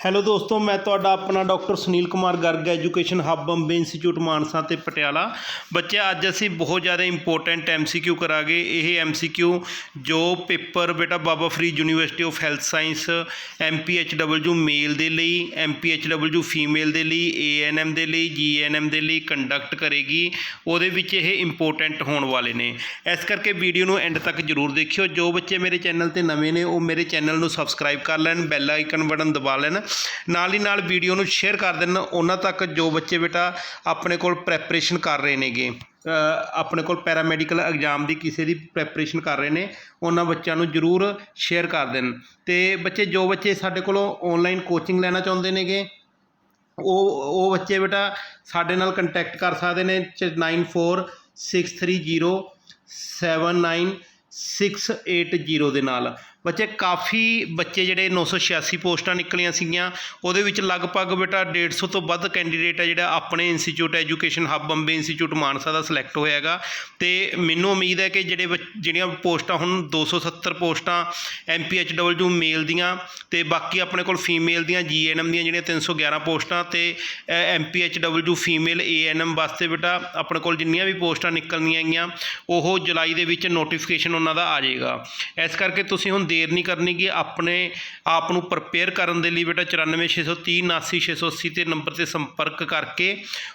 Hello ਦੋਸਤੋ, ਮੈਂ ਤੁਹਾਡਾ ਆਪਣਾ doctor Sunil Kumar Garg, education hub Bombay institute Mansa ਤੇ ਪਟਿਆਲਾ। ਬੱਚੇ, ਅੱਜ ਅਸੀਂ ਬਹੁਤ ਜ਼ਿਆਦਾ ਇੰਪੋਰਟੈਂਟ ਐਮਸੀਕਿਊ ਕਰਾਂਗੇ। ਇਹ ਐਮਸੀਕਿਊ ਜੋ ਪੇਪਰ ਬੇਟਾ Baba Farid university of health science MPHW male ਦੇ ਲਈ ਐਮਪੀਐਚਡਬਲਯੂ ਫੀਮੇਲ ਦੇ ਲਈ ਏਐਨਐਮ ਦੇ ਲਈ ਜੀਐਨਐਮ ਦੇ ਲਈ ਕੰਡਕਟ ਕਰੇਗੀ। ਉਹਦੇ ਵਿੱਚ ਇਹ ਇੰਪੋਰਟੈਂਟ ਹੋਣ ਵਾਲੇ ਨੇ। ਇਸ ਕਰਕੇ ਵੀਡੀਓ ਨੂੰ ਐਂਡ ਤੱਕ ਜਰੂਰ ਦੇਖਿਓ। ਜੋ ਬੱਚੇ ਮੇਰੇ ਚੈਨਲ ਤੇ ਨਵੇਂ ਨੇ, ਉਹ ਮੇਰੇ ਚੈਨਲ ਨੂੰ ਸਬਸਕ੍ਰਾਈਬ ਕਰ ਲੈਣ ਬੈਲ ਆਈਕਨ ਬਟਨ ਦਬਾ ਲੈਣ। ਨਾਲ ਹੀ ਨਾਲ ਵੀਡੀਓ ਨੂੰ ਸ਼ੇਅਰ ਕਰ ਦੇਣ। ਉਹਨਾਂ ਤੱਕ ਜੋ ਬੱਚੇ ਬੇਟਾ ਆਪਣੇ ਕੋਲ ਪ੍ਰੈਪਰੇਸ਼ਨ ਕਰ ਰਹੇ ਨੇਗੇ ਆਪਣੇ ਕੋਲ ਪੈਰਾਮੈਡੀਕਲ ਐਗਜ਼ਾਮ ਦੀ ਕਿਸੇ ਦੀ ਪ੍ਰੈਪਰੇਸ਼ਨ ਕਰ ਰਹੇ ਨੇ, ਉਹਨਾਂ ਬੱਚਿਆਂ ਨੂੰ ਜਰੂਰ ਸ਼ੇਅਰ ਕਰ ਦੇਣ। ਤੇ ਬੱਚੇ, ਜੋ ਬੱਚੇ ਸਾਡੇ ਕੋਲੋਂ ਆਨਲਾਈਨ ਕੋਚਿੰਗ ਲੈਣਾ ਚਾਹੁੰਦੇ ਨੇਗੇ, ਉਹ ਉਹ ਬੱਚੇ ਬੇਟਾ ਸਾਡੇ ਨਾਲ ਕੰਟੈਕਟ ਕਰ ਸਕਦੇ ਨੇ 9463079680 ਦੇ ਨਾਲ। ਬੱਚੇ ਕਾਫੀ ਬੱਚੇ ਜਿਹੜੇ 986 ਪੋਸਟਾਂ ਨਿਕਲੀਆਂ ਸੀਗੀਆਂ, ਉਹਦੇ ਵਿੱਚ ਲਗਭਗ ਬੇਟਾ 150 ਤੋਂ ਵੱਧ ਕੈਂਡੀਡੇਟ ਹੈ ਜਿਹੜਾ ਆਪਣੇ institute education hub Bombay institute Mansa ਦਾ ਸਿਲੈਕਟ ਹੋਇਆ ਹੈਗਾ। ਤੇ ਮੈਨੂੰ ਉਮੀਦ ਹੈ ਕਿ ਜਿਹੜੇ ਬੱਚ- ਜਿਹੜੀਆਂ ਪੋਸਟਾਂ ਹੁਣ 270 ਪੋਸਟਾਂ ਐਮਪੀਐਚਡਬਲਯੂ ਮੇਲ ਦੀਆਂ ਤੇ ਬਾਕੀ ਆਪਣੇ ਕੋਲ ਫੀਮੇਲ ਦੀਆਂ ਜੀਐਨਐਮ ਦੀਆਂ ਜਿਹੜੀਆਂ 311 ਪੋਸਟਾਂ ਤੇ ਐਮਪੀਐਚਡਬਲਯੂ ਫੀਮੇਲ ਏਐਨਐਮ ਵਾਸਤੇ ਬੇਟਾ ਆਪਣੇ ਕੋਲ ਜਿੰਨੀਆਂ ਵੀ ਪੋਸਟਾਂ ਨਿਕਲਣੀਆਂ ਹੈਗੀਆਂ, ਉਹ ਜੁਲਾਈ ਦੇ ਵਿੱਚ ਨੋਟੀਫਿਕੇਸ਼ਨ ਉਹਨਾਂ ਦਾ ਆ ਜਾਏਗਾ। ਇਸ ਕਰਕੇ ਤੁਸੀਂ ਹੁਣ ਦੇਰ ਨਹੀਂ ਕਰਨੀ ਕਿ ਆਪਣੇ ਆਪ ਨੂੰ ਪ੍ਰਪੇਅਰ ਕਰਨ ਦੇ ਲਈ ਬੇਟਾ 94630 79680 ਤੇ ਨੰਬਰ ਤੇ ਸੰਪਰਕ ਕਰਕੇ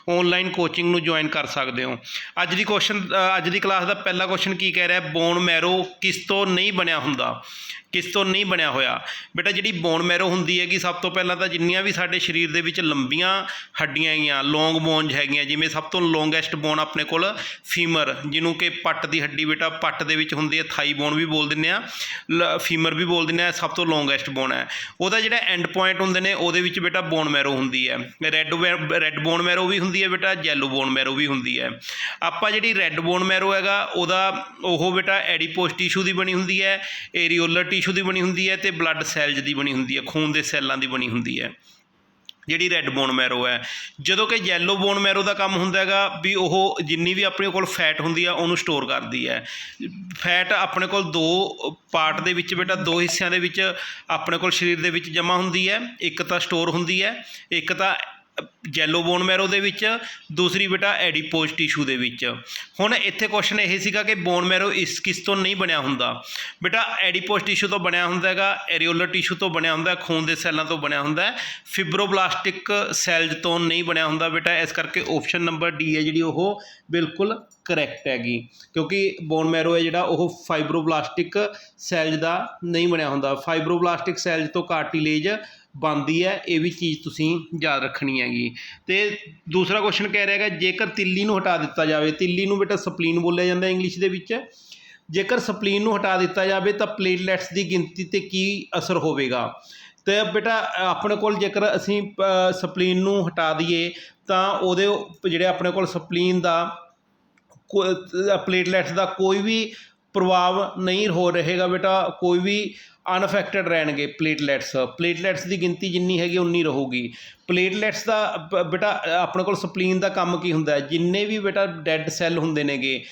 ਆਨਲਾਈਨ ਕੋਚਿੰਗ ਨੂੰ ਜੁਆਇਨ ਕਰ ਸਕਦੇ ਹੋ। ਅੱਜ ਦੀ ਕੁਐਸਚਨ ਅੱਜ ਦੀ ਕਲਾਸ ਦਾ ਪਹਿਲਾ ਕੁਐਸਚਨ ਕੀ ਕਹਿ ਰਿਹਾ ਬੋਨ ਮੈਰੋ ਕਿਸ ਤੋਂ ਨਹੀਂ ਬਣਿਆ ਹੁੰਦਾ? ਕਿਸ ਤੋਂ ਨਹੀਂ ਬਣਿਆ ਹੋਇਆ। ਬੇਟਾ, ਜਿਹੜੀ ਬੋਨ ਮੈਰੋ ਹੁੰਦੀ ਹੈਗੀ, ਸਭ ਤੋਂ ਪਹਿਲਾਂ ਤਾਂ ਜਿੰਨੀਆਂ ਵੀ ਸਾਡੇ ਸਰੀਰ ਦੇ ਵਿੱਚ ਲੰਬੀਆਂ ਹੱਡੀਆਂ ਹੈਗੀਆਂ ਲੌਂਗ ਬੋਨਜ ਹੈਗੀਆਂ, ਜਿਵੇਂ ਸਭ ਤੋਂ ਲੌਂਗੈਸਟ ਬੋਨ ਆਪਣੇ ਕੋਲ ਫੀਮਰ ਜਿਹਨੂੰ ਕਿ ਪੱਟ ਦੀ ਹੱਡੀ ਬੇਟਾ, ਪੱਟ ਦੇ ਵਿੱਚ ਹੁੰਦੀ ਹੈ ਥਾਈ ਬੋਨ ਵੀ ਬੋਲ ਦਿੰਦੇ ਆ ਫੀਮਰ ਵੀ ਬੋਲ ਦਿੰਦੇ ਆ ਸਭ ਤੋਂ ਲੌਂਗੈਸਟ ਬੋਨ ਹੈ। ਉਹਦਾ ਜਿਹੜਾ ਐਂਡ ਪੁਆਇੰਟ ਹੁੰਦੇ ਨੇ, ਉਹਦੇ ਵਿੱਚ ਬੇਟਾ ਬੋਨ ਮੈਰੋ ਹੁੰਦੀ ਹੈ। ਰੈੱਡ ਰੈੱਡ ਬੋਨ ਮੈਰੋ ਵੀ ਹੁੰਦੀ ਹੈ ਬੇਟਾ ਜੈਲੋ ਬੋਨ ਮੈਰੋ ਵੀ ਹੁੰਦੀ ਹੈ। ਆਪਾਂ ਜਿਹੜੀ ਰੈੱਡ ਬੋਨ ਮੈਰੋ ਹੈਗਾ, ਉਹਦਾ, ਉਹ ਬੇਟਾ ਐਡੀਪੋਸ ਟਿਸ਼ੂ ਦੀ ਬਣੀ ਹੁੰਦੀ ਹੈ ਏਰੀਓਲਰ ਟਿਸ਼ੂ ਦੀ ਬਣੀ ਹੁੰਦੀ ਹੈ ਤੇ ਬਲੱਡ ਸੈਲਜ਼ ਦੀ ਬਣੀ ਹੁੰਦੀ ਹੈ, ਖੂਨ ਦੇ ਸੈੱਲਾਂ ਦੀ ਬਣੀ ਹੁੰਦੀ ਹੈ। ਜਿਹੜੀ ਰੈੱਡ ਬੋਨ ਮੈਰੋ ਹੈ, ਜਦੋਂ ਕਿ ਯੈਲੋ ਬੋਨ ਮੈਰੋ ਦਾ ਕੰਮ ਹੁੰਦਾ ਹੈਗਾ ਵੀ ਉਹ ਜਿੰਨੀ ਵੀ ਆਪਣੇ ਕੋਲ ਫੈਟ ਹੁੰਦੀ ਆ, ਉਹਨੂੰ ਸਟੋਰ ਕਰਦੀ ਹੈ। ਫੈਟ ਆਪਣੇ ਕੋਲ ਦੋ ਪਾਰਟ ਦੇ ਵਿੱਚ ਬੇਟਾ, ਦੋ ਹਿੱਸਿਆਂ ਦੇ ਵਿੱਚ ਆਪਣੇ ਕੋਲ ਸਰੀਰ ਦੇ ਵਿੱਚ ਜਮ੍ਹਾਂ ਹੁੰਦੀ ਹੈ। ਇੱਕ ਤਾਂ ਸਟੋਰ ਹੁੰਦੀ ਹੈ, ਇੱਕ ਤਾਂ ਜੈਲੋ ਬੋਨ ਮੈਰੋ ਦੇ ਵਿੱਚ, ਦੂਸਰੀ ਬੇਟਾ ਐਡੀਪੋਜ ਟਿਸ਼ੂ ਦੇ ਵਿੱਚ। ਹੁਣ ਇੱਥੇ ਕੁਐਸਚਨ ਇਹ ਸੀਗਾ ਕਿ ਬੋਨ ਮੈਰੋ ਇਸ ਕਿਸ ਤੋਂ ਨਹੀਂ ਬਣਿਆ ਹੁੰਦਾ? ਬੇਟਾ ਐਡੀਪੋਜ ਟਿਸ਼ੂ ਤੋਂ ਬਣਿਆ ਹੁੰਦਾ ਹੈਗਾ ਐਰੀਓਲਰ ਟਿਸ਼ੂ ਤੋਂ ਬਣਿਆ ਹੁੰਦਾ, ਖੂਨ ਦੇ ਸੈੱਲਾਂ ਤੋਂ ਬਣਿਆ ਹੁੰਦਾ ਫਿਬਰੋਬਲਾਸਟਿਕ ਸੈਲਜ਼ ਤੋਂ ਨਹੀਂ ਬਣਿਆ ਹੁੰਦਾ ਬੇਟਾ, ਇਸ ਕਰਕੇ ਆਪਸ਼ਨ ਨੰਬਰ ਡੀ ਹੈ ਜਿਹੜੀ ਉਹ ਬਿਲਕੁਲ ਕਰੈਕਟ ਹੈਗੀ। ਕਿਉਂਕਿ ਬੋਨ ਮੈਰੋ ਹੈ ਜਿਹੜਾ, ਉਹ ਫਾਈਬਰੋਬਲਾਸਟਿਕ ਸੈਲਜ਼ ਦਾ ਨਹੀਂ ਬਣਿਆ ਹੁੰਦਾ। ਫਾਈਬਰੋਬਲਾਸਟਿਕ ਸੈਲਜ਼ ਤੋਂ ਕਾਰਟੀਲੇਜ ਬਣਦੀ ਹੈ, ਇਹ ਵੀ ਚੀਜ਼ ਤੁਸੀਂ ਯਾਦ ਰੱਖਣੀ ਹੈਗੀ। ਅਤੇ ਦੂਸਰਾ ਕੁਐਸਚਨ ਕਹਿ ਰਿਹਾ ਹੈਗਾ, ਜੇਕਰ ਤਿੱਲੀ ਨੂੰ ਹਟਾ ਦਿੱਤਾ ਜਾਵੇ, ਤਿੱਲੀ ਨੂੰ ਬੇਟਾ ਸਪਲੀਨ ਬੋਲਿਆ ਜਾਂਦਾ ਇੰਗਲਿਸ਼ ਦੇ ਵਿੱਚ। ਜੇਕਰ ਸਪਲੀਨ ਨੂੰ ਹਟਾ ਦਿੱਤਾ ਜਾਵੇ, ਤਾਂ ਪਲੇਟਲੈਟਸ ਦੀ ਗਿਣਤੀ ਤੇ ਕੀ ਅਸਰ ਹੋਵੇਗਾ? ਤੇ ਬੇਟਾ, ਆਪਣੇ ਕੋਲ ਜੇਕਰ ਅਸੀਂ ਸਪਲੀਨ ਨੂੰ ਹਟਾ ਦਈਏ, ਤਾਂ ਉਹਦੇ, ਜਿਹੜੇ ਆਪਣੇ ਕੋਲ ਸਪਲੀਨ ਦਾ ਪਲੇਟਲੈਟਸ ਦਾ ਕੋਈ ਵੀ ਪ੍ਰਭਾਵ ਨਹੀਂ ਹੋ ਰਹੇਗਾ ਬੇਟਾ, ਕੋਈ ਵੀ ਅਨਫੈਕਟਡ ਰਹਿਣਗੇ ਪਲੇਟਲੈਟਸ ਪਲੇਟਲੈਟਸ ਦੀ ਗਿਣਤੀ ਜਿੰਨੀ ਹੈਗੀ ਉਨੀ ਰਹੂਗੀ। ਪਲੇਟਲੈਟਸ ਦਾ ਬੇਟਾ, ਆਪਣੇ ਕੋਲ ਸਪਲੀਨ ਦਾ ਕੰਮ ਕੀ ਹੁੰਦਾ ਜਿੰਨੇ ਵੀ ਬੇਟਾ ਡੈੱਡ ਸੈੱਲ ਹੁੰਦੇ ਨੇਗੇ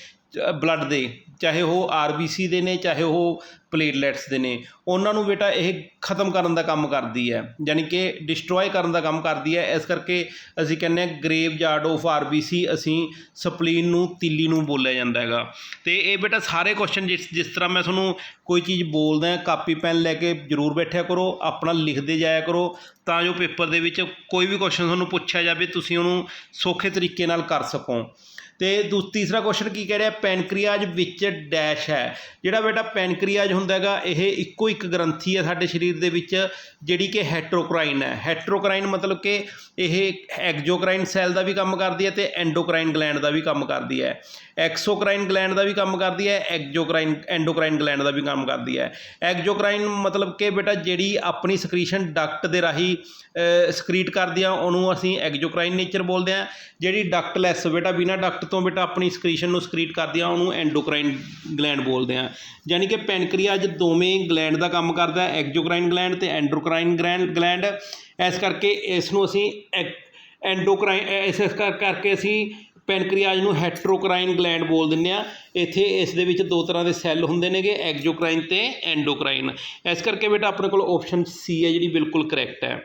ਬਲੱਡ ਦੇ ਚਾਹੇ ਉਹ ਆਰਬੀਸੀ ਦੇ ਨੇ, ਚਾਹੇ ਉਹ ਪਲੇਟਲੈਟਸ ਦੇ ਨੇ, ਉਹਨਾਂ ਨੂੰ ਬੇਟਾ ਇਹ ਖਤਮ ਕਰਨ ਦਾ ਕੰਮ ਕਰਦੀ ਹੈ। ਯਾਨੀ ਕਿ ਡਿਸਟਰੋਏ ਕਰਨ ਦਾ ਕੰਮ ਕਰਦੀ ਹੈ। ਇਸ ਕਰਕੇ ਅਸੀਂ ਕਹਿੰਦੇ ਹਾਂ ਗ੍ਰੇਵ ਯਾਰਡ ਆਫ ਆਰਬੀਸੀ ਅਸੀਂ ਸਪਲੀਨ ਨੂੰ, ਤਿੱਲੀ ਨੂੰ ਬੋਲਿਆ ਜਾਂਦਾ ਹੈਗਾ। ਤੇ ਇਹ ਬੇਟਾ ਸਾਰੇ ਕੁਐਸਚਨ ਜਿਸ ਜਿਸ ਤਰ੍ਹਾਂ ਮੈਂ ਤੁਹਾਨੂੰ ਕੋਈ ਚੀਜ਼ ਬੋਲਦਾ ਕਾਪੀ, ਪੈਨ ਲੈ ਕੇ ਜ਼ਰੂਰ ਬੈਠਿਆ ਕਰੋ, ਆਪਣਾ ਲਿਖਦੇ ਜਾਇਆ ਕਰੋ, ਤਾਂ ਜੋ ਪੇਪਰ ਦੇ ਵਿੱਚ ਕੋਈ ਵੀ ਕੁਐਸਚਨ ਤੁਹਾਨੂੰ ਪੁੱਛਿਆ ਜਾਵੇ, ਤੁਸੀਂ ਉਹਨੂੰ ਸੌਖੇ ਤਰੀਕੇ ਨਾਲ ਕਰ ਸਕੋ। ਤੇ ਦੂ, ਤੀਸਰਾ ਕੁਐਸਚਨ ਕੀ ਕਹਿ ਰਿਹਾ? ਪੈਨਕ੍ਰੀਆਜ ਵਿੱਚ ਡੈਸ਼ ਹੈ। ਜਿਹੜਾ ਬੇਟਾ ਪੈਨਕ੍ਰੀਆਜ ਹੁੰਦਾ ਹੈਗਾ, ਇਹ ਇੱਕੋ ਇੱਕ ਗ੍ਰੰਥੀ ਹੈ ਸਾਡੇ ਸਰੀਰ ਦੇ ਵਿੱਚ, ਜਿਹੜੀ ਕਿ ਹੈਟਰੋਕਰਾਈਨ ਹੈ। ਹੈਟਰੋਕ੍ਰਾਈਨ ਮਤਲਬ ਕਿ ਇਹ ਐਗਜ਼ੋਕਰਾਈਨ ਸੈੱਲ ਦਾ ਵੀ ਕੰਮ ਕਰਦੀ ਹੈ ਤੇ ਐਂਡੋਕਰਾਈਨ ਗਲੈਂਡ ਦਾ ਵੀ ਕੰਮ ਕਰਦੀ ਹੈ। ਐਕਸੋਕਰਾਈਨ ਗਲੈਂਡ ਦਾ ਵੀ ਕੰਮ ਕਰਦੀ ਹੈ ਐਗਜ਼ੋਕਰਾਈਨ ਐਂਡੋਕਰਾਈਨ ਗਲੈਂਡ ਦਾ ਵੀ ਕੰਮ ਕਰਦੀ ਹੈ। ਐਗਜ਼ੋਕਰਾਈਨ ਮਤਲਬ ਕਿ ਬੇਟਾ ਜਿਹੜੀ ਆਪਣੀ ਸਕ੍ਰੀਸ਼ਨ ਡਕਟ ਦੇ ਰਾਹੀਂ ਸਕ੍ਰੀਟ ਕਰਦੀ ਆ, ਉਹਨੂੰ ਅਸੀਂ ਐਗਜ਼ੋਕਰਾਈਨ ਨੇਚਰ ਬੋਲਦੇ ਆ। ਜਿਹੜੀ ਡਕਟਲੈਸ ਬੇਟਾ ਬਿਨਾ ਡਕਟ ਤੋਂ ਬੇਟਾ ਆਪਣੀ ਸਕ੍ਰੀਸ਼ਨ ਨੂੰ ਸਕ੍ਰੀਟ ਕਰਦੀ ਆ, ਉਹਨੂੰ ਐਂਡੋਕਰਾਈਨ ਗਲੈਂਡ ਬੋਲਦੇ ਆ। ਯਾਨੀ ਕਿ ਪੈਨਕ੍ਰੀਆਜ ਦੋਵੇਂ ਗਲੈਂਡ ਦਾ ਕੰਮ ਕਰਦਾ ਹੈ ਐਗਜ਼ੋਕਰਾਈਨ ਗਲੈਂਡ ਤੇ ਐਂਡੋਕਰਾਈਨ ਗਲੈਂਡ ਇਸ ਕਰਕੇ ਇਸ ਨੂੰ ਅਸੀਂ ਐਂਡੋਕਰਾਈਨ ਇਸ ਕਰਕੇ ਅਸੀਂ ਪੈਨਕ੍ਰੀਆਜ ਨੂੰ ਹੈਟਰੋਕਰਾਈਨ ਗਲੈਂਡ ਬੋਲ ਦਿੰਦੇ ਆ। ਇੱਥੇ ਇਸ ਦੇ ਵਿੱਚ ਦੋ ਤਰ੍ਹਾਂ ਦੇ ਸੈੱਲ ਹੁੰਦੇ ਨੇਗੇ ਐਗਜ਼ੋਕਰਾਈਨ ਤੇ ਐਂਡੋਕਰਾਈਨ ਇਸ ਕਰਕੇ ਬੇਟਾ ਆਪਣੇ ਕੋਲ ਆਪਸ਼ਨ ਸੀ ਹੈ, ਜਿਹੜੀ ਬਿਲਕੁਲ ਕਰੈਕਟ ਹੈ।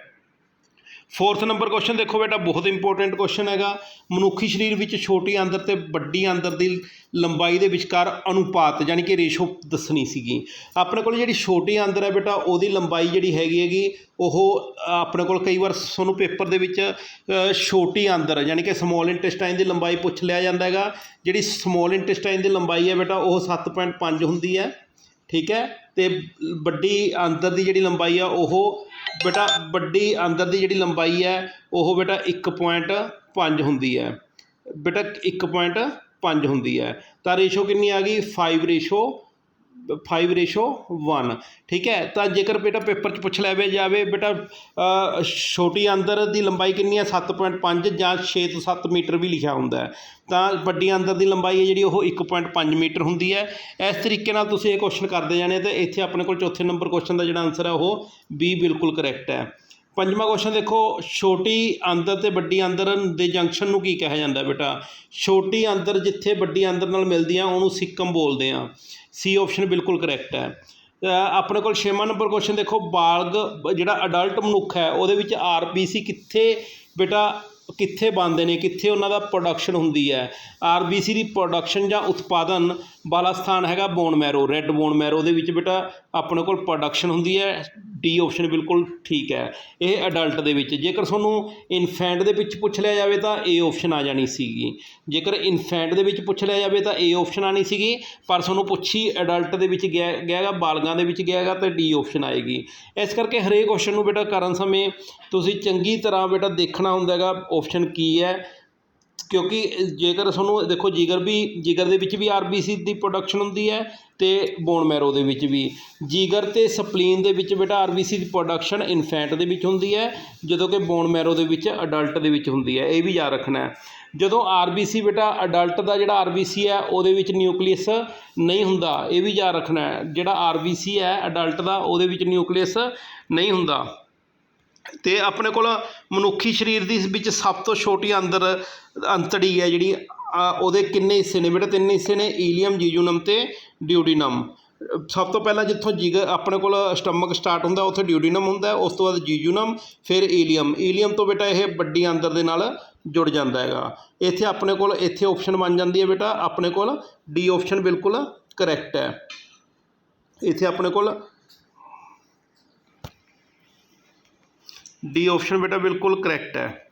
ਫੋਰਥ ਨੰਬਰ ਕੁਐਸਚਨ ਦੇਖੋ ਬੇਟਾ, ਬਹੁਤ ਇੰਪੋਰਟੈਂਟ ਕੁਐਸਚਨ ਹੈਗਾ। ਮਨੁੱਖੀ ਸਰੀਰ ਵਿੱਚ ਛੋਟੀ ਆਂਦਰ ਤੇ ਵੱਡੀ ਆਂਦਰ ਦੀ ਲੰਬਾਈ ਦੇ ਵਿਚਕਾਰ ਅਨੁਪਾਤ, ਯਾਨੀ ਕਿ ਰੇਸ਼ੋ ਦੱਸਣੀ ਸੀਗੀ। ਆਪਣੇ ਕੋਲ ਜਿਹੜੀ ਛੋਟੀ ਆਂਦਰ ਹੈ ਬੇਟਾ, ਉਹਦੀ ਲੰਬਾਈ ਜਿਹੜੀ ਹੈਗੀ ਹੈਗੀ, ਉਹ ਆਪਣੇ ਕੋਲ ਕਈ ਵਾਰ ਤੁਹਾਨੂੰ ਪੇਪਰ ਦੇ ਵਿੱਚ ਛੋਟੀ ਆਂਦਰ ਯਾਨੀ ਕਿ ਸਮਾਲ ਇੰਟੈਸਟਾਈਨ ਦੀ ਲੰਬਾਈ ਪੁੱਛ ਲਿਆ ਜਾਂਦਾ ਹੈਗਾ। ਜਿਹੜੀ ਸਮਾਲ ਇੰਟੈਸਟਾਈਨ ਦੀ ਲੰਬਾਈ ਹੈ ਬੇਟਾ, ਉਹ 7.5 ਹੁੰਦੀ ਹੈ। ਠੀਕ ਹੈ? ਅਤੇ ਵੱਡੀ ਆਂਦਰ ਦੀ ਜਿਹੜੀ ਲੰਬਾਈ ਆ, ਉਹ ਬੇਟਾ ਵੱਡੀ ਆਂਦਰ ਦੀ ਜਿਹੜੀ ਲੰਬਾਈ ਹੈ, ਉਹ ਬੇਟਾ 1.5 ਹੁੰਦੀ ਹੈ। ਬੇਟਾ 1.5 ਹੁੰਦੀ ਹੈ। ਤਾਂ ਰੇਸ਼ੋ ਕਿੰਨੀ ਆ ਗਈ? ਫਾਈਵ ਰੇਸ਼ੋ 5 ਰੇਸ਼ੋ 1 ਠੀਕ ਹੈ? ਤਾਂ ਜੇਕਰ ਬੇਟਾ ਪੇਪਰ 'ਚ ਪੁੱਛ ਲਿਆ ਜਾਵੇ, ਬੇਟਾ ਛੋਟੀ ਅੰਦਰ ਦੀ ਲੰਬਾਈ ਕਿੰਨੀ ਹੈ? 7.5 ਜਾਂ 6 ਤੋਂ 7 ਮੀਟਰ ਵੀ ਲਿਖਿਆ ਹੁੰਦਾ ਹੈ। ਤਾਂ ਵੱਡੀ ਅੰਦਰ ਦੀ ਲੰਬਾਈ ਹੈ ਜਿਹੜੀ ਉਹ 1.5 ਮੀਟਰ ਹੁੰਦੀ ਹੈ। ਇਸ ਤਰੀਕੇ ਨਾਲ ਤੁਸੀਂ ਇਹ ਕੁਐਸਚਨ ਕਰਦੇ ਜਾਣੇ ਤੇ ਇੱਥੇ ਆਪਣੇ ਕੋਲ ਚੌਥੇ ਨੰਬਰ ਕੁਐਸਚਨ ਦਾ ਜਿਹੜਾ ਆਨਸਰ ਹੈ ਉਹ ਬੀ ਬਿਲਕੁਲ ਕਰੈਕਟ ਹੈ। ਪੰਜਵਾਂ ਕੁਐਸਚਨ ਦੇਖੋ, ਛੋਟੀ ਅੰਦਰ ਤੇ ਵੱਡੀ ਅੰਦਰ ਦੇ ਜੰਕਸ਼ਨ ਨੂੰ ਕੀ ਕਿਹਾ ਜਾਂਦਾ ਬੇਟਾ? ਛੋਟੀ ਅੰਦਰ ਜਿੱਥੇ ਵੱਡੀ ਅੰਦਰ ਨਾਲ ਮਿਲਦੀ ਆ ਉਹਨੂੰ ਸਿੱਕਮ ਬੋਲਦੇ ਆ ਸੀ ਆਪਸ਼ਨ ਬਿਲਕੁਲ ਕਰੈਕਟ ਹੈ। ਆਪਣੇ ਕੋਲ ਛੇਵਾਂ ਨੰਬਰ ਕੁਐਸਚਨ ਦੇਖੋ, ਬਾਲਗ, ਜਿਹੜਾ ਅਡਲਟ ਮਨੁੱਖ ਹੈ, ਉਹਦੇ ਵਿੱਚ ਆਰਬੀਸੀ ਕਿੱਥੇ ਬੇਟਾ, ਕਿੱਥੇ ਬਣਦੇ ਨੇ, ਕਿੱਥੇ ਉਹਨਾਂ ਦਾ ਪ੍ਰੋਡਕਸ਼ਨ ਹੁੰਦੀ ਹੈ? ਆਰਬੀਸੀ ਦੀ ਪ੍ਰੋਡਕਸ਼ਨ ਜਾਂ ਉਤਪਾਦਨ ਵਾਲਾ ਸਥਾਨ ਹੈਗਾ bone marrow, red bone marrow ਦੇ ਵਿੱਚ ਬੇਟਾ ਆਪਣੇ ਕੋਲ ਪ੍ਰੋਡਕਸ਼ਨ ਹੁੰਦੀ ਹੈ ਡੀ ਆਪਸ਼ਨ ਬਿਲਕੁਲ ਠੀਕ ਹੈ। ਇਹ ਅਡਲਟ ਦੇ ਵਿੱਚ, ਜੇਕਰ ਤੁਹਾਨੂੰ ਇਨਫੈਂਟ ਦੇ ਵਿੱਚ ਪੁੱਛ ਲਿਆ ਜਾਵੇ ਤਾਂ ਏ ਆਪਸ਼ਨ ਆ ਜਾਣੀ ਸੀਗੀ। ਜੇਕਰ ਇਨਫੈਂਟ ਦੇ ਵਿੱਚ ਪੁੱਛ ਲਿਆ ਜਾਵੇ ਤਾਂ ਏ ਆਪਸ਼ਨ ਆਣੀ ਸੀਗੀ, ਪਰ ਤੁਹਾਨੂੰ ਪੁੱਛੀ ਅਡਲਟ ਦੇ ਵਿੱਚ ਗਿਆ, ਗਿਆਗਾ, ਬਾਲਗਾਂ ਦੇ ਵਿੱਚ ਗਿਆਗਾ ਤਾਂ ਡੀ ਆਪਸ਼ਨ ਆਏਗੀ। ਇਸ ਕਰਕੇ ਹਰੇਕ ਕੁਐਸਚਨ ਨੂੰ ਬੇਟਾ ਕਰਨ ਸਮੇਂ ਤੁਸੀਂ ਚੰਗੀ ਤਰ੍ਹਾਂ ਬੇਟਾ ਦੇਖਣਾ ਹੁੰਦਾ ਹੈਗਾ ਆਪਸ਼ਨ ਕੀ ਹੈ ਕਿਉਂਕਿ ਜੇਕਰ ਤੁਹਾਨੂੰ, ਦੇਖੋ ਜਿਗਰ ਵੀ, ਜਿਗਰ ਦੇ ਵਿੱਚ ਵੀ ਆਰ ਬੀ ਸੀ ਦੀ ਪ੍ਰੋਡਕਸ਼ਨ ਹੁੰਦੀ ਹੈ ਅਤੇ ਬੋਨ ਮੈਰੋ ਦੇ ਵਿੱਚ ਵੀ। ਜਿਗਰ ਅਤੇ ਸਪਲੀਨ ਦੇ ਵਿੱਚ ਬੇਟਾ ਆਰ ਬੀ ਸੀ ਦੀ ਪ੍ਰੋਡਕਸ਼ਨ ਇਨਫੈਂਟ ਦੇ ਵਿੱਚ ਹੁੰਦੀ ਹੈ, ਜਦੋਂ ਕਿ ਬੋਨ ਮੈਰੋ ਦੇ ਵਿੱਚ ਅਡਲਟ ਦੇ ਵਿੱਚ ਹੁੰਦੀ ਹੈ, ਇਹ ਵੀ ਯਾਦ ਰੱਖਣਾ ਹੈ। ਜਦੋਂ ਸੀ ਬੇਟਾ ਅਡਲਟ ਦਾ ਜਿਹੜਾ ਆਰ ਬੀ ਸੀ ਹੈ, ਉਹਦੇ ਵਿੱਚ ਨਿਊਕਲੀਅਸ ਨਹੀਂ ਹੁੰਦਾ, ਇਹ ਵੀ ਯਾਦ ਰੱਖਣਾ ਹੈ। ਜਿਹੜਾ ਸੀ ਹੈ ਅਡਲਟ ਦਾ, ਉਹਦੇ ਵਿੱਚ ਨਿਊਕਲੀਅਸ ਨਹੀਂ ਹੁੰਦਾ। ਤੇ ਆਪਣੇ ਕੋਲ ਮਨੁੱਖੀ ਸਰੀਰ ਦੀ ਵਿੱਚ ਸਭ ਤੋਂ ਛੋਟੀ ਅੰਦਰ, ਅੰਤੜੀ ਹੈ ਜਿਹੜੀ ਉਹਦੇ ਕਿੰਨੇ ਹਿੱਸੇ ਨੇ ਬੇਟਾ? ਤਿੰਨ ਹਿੱਸੇ ਨੇ, ਈਲੀਅਮ, ਜੀਜੂਨਮ ਅਤੇ ਡਿਊਡੀਨਮ। ਸਭ ਤੋਂ ਪਹਿਲਾਂ ਜਿੱਥੋਂ ਜਿਗਰ ਆਪਣੇ ਕੋਲ ਸਟਮਕ ਸਟਾਰਟ ਹੁੰਦਾ, ਉੱਥੇ ਡਿਊਡੀਨਮ ਹੁੰਦਾ, ਉਸ ਤੋਂ ਬਾਅਦ ਜੀਜੂਨਮ, ਫਿਰ ਈਲੀਅਮ। ਈਲੀਅਮ ਤੋਂ ਬੇਟਾ ਇਹ ਵੱਡੀ ਅੰਦਰ ਦੇ ਨਾਲ ਜੁੜ ਜਾਂਦਾ ਹੈਗਾ। ਇੱਥੇ ਆਪਣੇ ਕੋਲ, ਇੱਥੇ ਆਪਸ਼ਨ ਬਣ ਜਾਂਦੀ ਹੈ ਬੇਟਾ, ਆਪਣੇ ਕੋਲ ਡੀ ਆਪਸ਼ਨ ਬਿਲਕੁਲ ਕਰੈਕਟ ਹੈ। ਇੱਥੇ ਆਪਣੇ ਕੋਲ ਡੀ ਆਪਸ਼ਨ ਬੇਟਾ ਬਿਲਕੁਲ ਕਰੈਕਟ ਹੈ।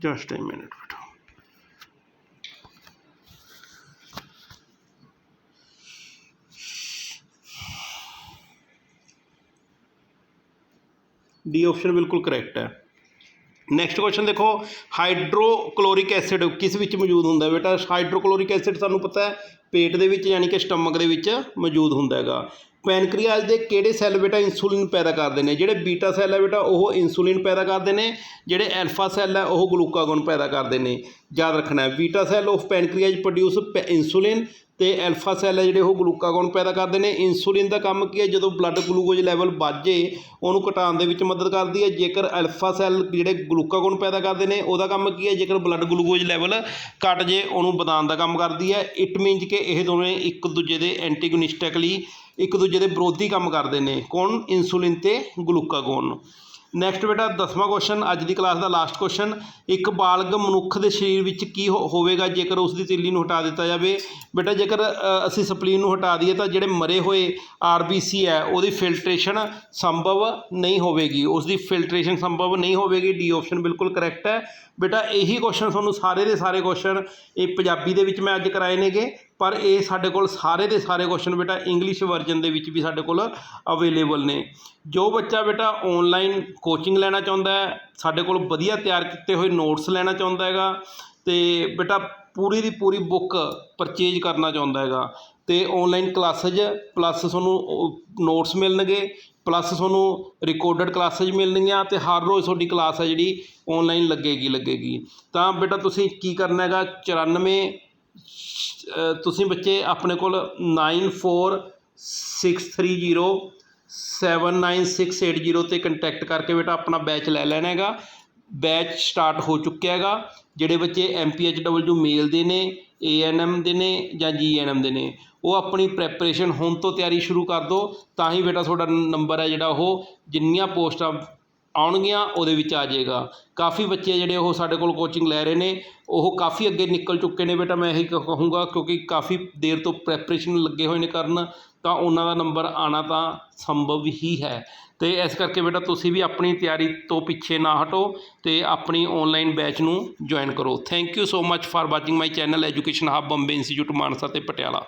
ਜਸਟ ਅ ਮਿੰਟ ਬੇਟਾ। ਡੀ ਆਪਸ਼ਨ ਬਿਲਕੁਲ ਕਰੈਕਟ ਹੈ। ਨੈਕਸਟ ਕੁਐਸਚਨ ਦੇਖੋ ਹਾਈਡਰੋਕਲੋਰਿਕ ਐਸਿਡ ਕਿਸ ਵਿੱਚ ਮੌਜੂਦ ਹੁੰਦਾ ਬੇਟਾ? ਹਾਈਡਰੋਕਲੋਰਿਕ ਐਸਿਡ ਸਾਨੂੰ ਪਤਾ ਹੈ, ਪੇਟ ਦੇ ਵਿੱਚ ਯਾਨੀ ਕਿ ਸਟਮਕ ਦੇ ਵਿੱਚ ਮੌਜੂਦ ਹੁੰਦਾ ਹੈਗਾ। ਪੈਨਕ੍ਰੀਆਸ ਦੇ ਕਿਹੜੇ ਸੈੱਲ ਬੇਟਾ ਇਨਸੂਲਿਨ ਪੈਦਾ ਕਰਦੇ ਨੇ? ਜਿਹੜੇ ਬੀਟਾ ਸੈੱਲ ਹੈ ਬੇਟਾ, ਉਹ ਇਨਸੂਲਿਨ ਪੈਦਾ ਕਰਦੇ ਨੇ, ਜਿਹੜੇ ਐਲਫਾ ਸੈੱਲ ਹੈ, ਉਹ ਗਲੂਕਾਗੋਨ ਪੈਦਾ ਕਰਦੇ ਨੇ। ਯਾਦ ਰੱਖਣਾ ਹੈ beta cell of pancreas produce insulin ਤੇ ਐਲਫਾ ਸੈੱਲ ਹੈ ਜਿਹੜੇ ਉਹ ਗਲੂਕਾਗੋਨ ਪੈਦਾ ਕਰਦੇ ਨੇ। ਇਨਸੂਲਿਨ ਦਾ ਕੰਮ ਕੀ ਹੈ? ਜਦੋਂ ਬਲੱਡ ਗਲੂਕੋਜ਼ ਲੈਵਲ ਵੱਧ ਜੇ ਉਹਨੂੰ ਘਟਾਉਣ ਦੇ ਵਿੱਚ ਮਦਦ ਕਰਦੀ ਹੈ। ਜੇਕਰ ਐਲਫਾ ਸੈੱਲ ਜਿਹੜੇ ਗਲੂਕਾਗੋਨ ਪੈਦਾ ਕਰਦੇ ਨੇ, ਉਹਦਾ ਕੰਮ ਕੀ ਹੈ? ਜੇਕਰ ਬਲੱਡ ਗਲੂਕੋਜ਼ ਲੈਵਲ ਘਟ ਜੇ, ਉਹਨੂੰ ਵਧਾਉਣ ਦਾ ਕੰਮ ਕਰਦੀ ਹੈ। ਇਟ ਮੀਨਸ ਕਿ ਇਹ ਦੋਵੇਂ ਇੱਕ ਦੂਜੇ ਦੇ ਐਂਟੀਗੋਨਿਸਟਿਕਲੀ ਇੱਕ ਦੂਜੇ ਦੇ ਵਿਰੋਧੀ ਕੰਮ ਕਰਦੇ ਨੇ। ਕੌਣ? ਇਨਸੂਲਿਨ ਤੇ ਗਲੂਕਾਗੋਨ। ਨੈਕਸਟ ਬੇਟਾ, ਦਸਵਾਂ ਕੁਐਸਚਨ ਅੱਜ ਦੀ ਕਲਾਸ ਦਾ ਲਾਸਟ ਕੁਐਸਚਨ ਇੱਕ ਬਾਲਗ ਮਨੁੱਖ ਦੇ ਸਰੀਰ ਵਿੱਚ ਕੀ ਹੋਵੇਗਾ ਜੇਕਰ ਉਸ ਦੀ ਤਿੱਲੀ ਨੂੰ ਹਟਾ ਦਿੱਤਾ ਜਾਵੇ? ਬੇਟਾ, ਜੇਕਰ ਅਸੀਂ ਸਪਲੀਨ ਨੂੰ ਹਟਾ ਦਈਏ ਤਾਂ ਜਿਹੜੇ ਮਰੇ ਹੋਏ ਆਰਬੀਸੀ ਹੈ, ਉਹਦੀ ਫਿਲਟਰੇਸ਼ਨ ਸੰਭਵ ਨਹੀਂ ਹੋਵੇਗੀ। ਉਸ ਦੀ ਫਿਲਟਰੇਸ਼ਨ ਸੰਭਵ ਨਹੀਂ ਹੋਵੇਗੀ। ਡੀ ਆਪਸ਼ਨ ਬਿਲਕੁਲ ਕਰੈਕਟ ਹੈ। ਬੇਟਾ, ਇਹੀ ਕੁਐਸਚਨ ਤੁਹਾਨੂੰ ਸਾਰੇ ਦੇ ਸਾਰੇ ਕੁਐਸਚਨ ਇਹ ਪੰਜਾਬੀ ਦੇ ਵਿੱਚ ਮੈਂ ਅੱਜ ਕਰਾਏ ਨੇਗੇ, ਪਰ ਇਹ ਸਾਡੇ ਕੋਲ ਸਾਰੇ ਦੇ ਸਾਰੇ ਕੁਐਸਚਨ ਬੇਟਾ ਇੰਗਲਿਸ਼ ਵਰਜ਼ਨ ਦੇ ਵਿੱਚ ਵੀ ਸਾਡੇ ਕੋਲ ਅਵੇਲੇਬਲ ਨੇ। ਜੋ ਬੱਚਾ ਬੇਟਾ ਆਨਲਾਈਨ ਕੋਚਿੰਗ ਲੈਣਾ ਚਾਹੁੰਦਾ ਹੈ, ਸਾਡੇ ਕੋਲ ਵਧੀਆ ਤਿਆਰ ਕੀਤੇ ਹੋਏ ਨੋਟਸ ਲੈਣਾ ਚਾਹੁੰਦਾ ਹੈਗਾ, ਤੇ ਬੇਟਾ ਪੂਰੀ ਦੀ ਪੂਰੀ ਬੁੱਕ ਪਰਚੇਜ ਕਰਨਾ ਚਾਹੁੰਦਾ ਹੈਗਾ। ਤੇ ਆਨਲਾਈਨ ਕਲਾਸਿਸ ਪਲੱਸ ਤੁਹਾਨੂੰ ਨੋਟਸ ਮਿਲਣਗੇ ਪਲੱਸ ਤੁਹਾਨੂੰ ਰਿਕਾਰਡਡ ਕਲਾਸਿਸ ਮਿਲਣਗੀਆਂ ਤੇ ਹਰ ਰੋਜ਼ ਤੁਹਾਡੀ ਕਲਾਸ ਹੈ ਜਿਹੜੀ ਆਨਲਾਈਨ ਲੱਗੇਗੀ ਲੱਗੇਗੀ। ਤਾਂ ਬੇਟਾ ਤੁਸੀਂ ਕੀ ਕਰਨਾ ਹੈਗਾ? 94 ਤੁਸੀਂ ਬੱਚੇ ਆਪਣੇ ਕੋਲ 9463079680 ਤੇ ਕੰਟੈਕਟ ਕਰਕੇ ਬੇਟਾ ਆਪਣਾ ਬੈਚ ਲੈ ਲੈਣਾ ਹੈਗਾ। ਬੈਚ ਸਟਾਰਟ ਹੋ ਚੁੱਕਿਆ ਹੈਗਾ, ਜਿਹੜੇ ਬੱਚੇ M P H W male ਦੇ ਨੇ ਏਐਨਐਮ ਦੇ ਨੇ ਜਾਂ ਜੀਐਨਐਮ ਦੇ ਨੇ, ਉਹ ਆਪਣੀ ਪ੍ਰੈਪਰੇਸ਼ਨ ਹੁਣ ਤੋਂ ਤਿਆਰੀ ਸ਼ੁਰੂ ਕਰ ਦਿਉ ਤਾਂ ਹੀ ਬੇਟਾ ਤੁਹਾਡਾ ਨੰਬਰ ਹੈ ਜਿਹੜਾ ਉਹ, ਜਿੰਨੀਆਂ ਪੋਸਟਾਂ ਆਉਣਗੀਆਂ ਉਹਦੇ ਵਿੱਚ ਆ ਜਾਏਗਾ। ਕਾਫੀ ਬੱਚੇ ਜਿਹੜੇ ਉਹ ਸਾਡੇ ਕੋਲ ਕੋਚਿੰਗ ਲੈ ਰਹੇ ਨੇ, ਉਹ ਕਾਫੀ ਅੱਗੇ ਨਿਕਲ ਚੁੱਕੇ ਨੇ ਬੇਟਾ, ਮੈਂ ਇਹੀ ਕ- ਕਹੂੰਗਾ ਕਿਉਂਕਿ ਕਾਫੀ ਦੇਰ ਤੋਂ ਪ੍ਰੈਪਰੇਸ਼ਨ ਲੱਗੇ ਹੋਏ ਨੇ ਕਰਨ, ਤਾਂ ਉਹਨਾਂ ਦਾ ਨੰਬਰ ਆਣਾ ਤਾਂ ਸੰਭਵ ਹੀ ਹੈ। ਅਤੇ ਇਸ ਕਰਕੇ ਬੇਟਾ ਤੁਸੀਂ ਵੀ ਆਪਣੀ ਤਿਆਰੀ ਤੋਂ ਪਿੱਛੇ ਨਾ ਹਟੋ ਅਤੇ ਆਪਣੀ ਔਨਲਾਈਨ ਬੈਚ ਨੂੰ ਜੁਆਇਨ ਕਰੋ। Thank you so much for watching my channel education hub Bombay institute Mansa ਅਤੇ ਪਟਿਆਲਾ।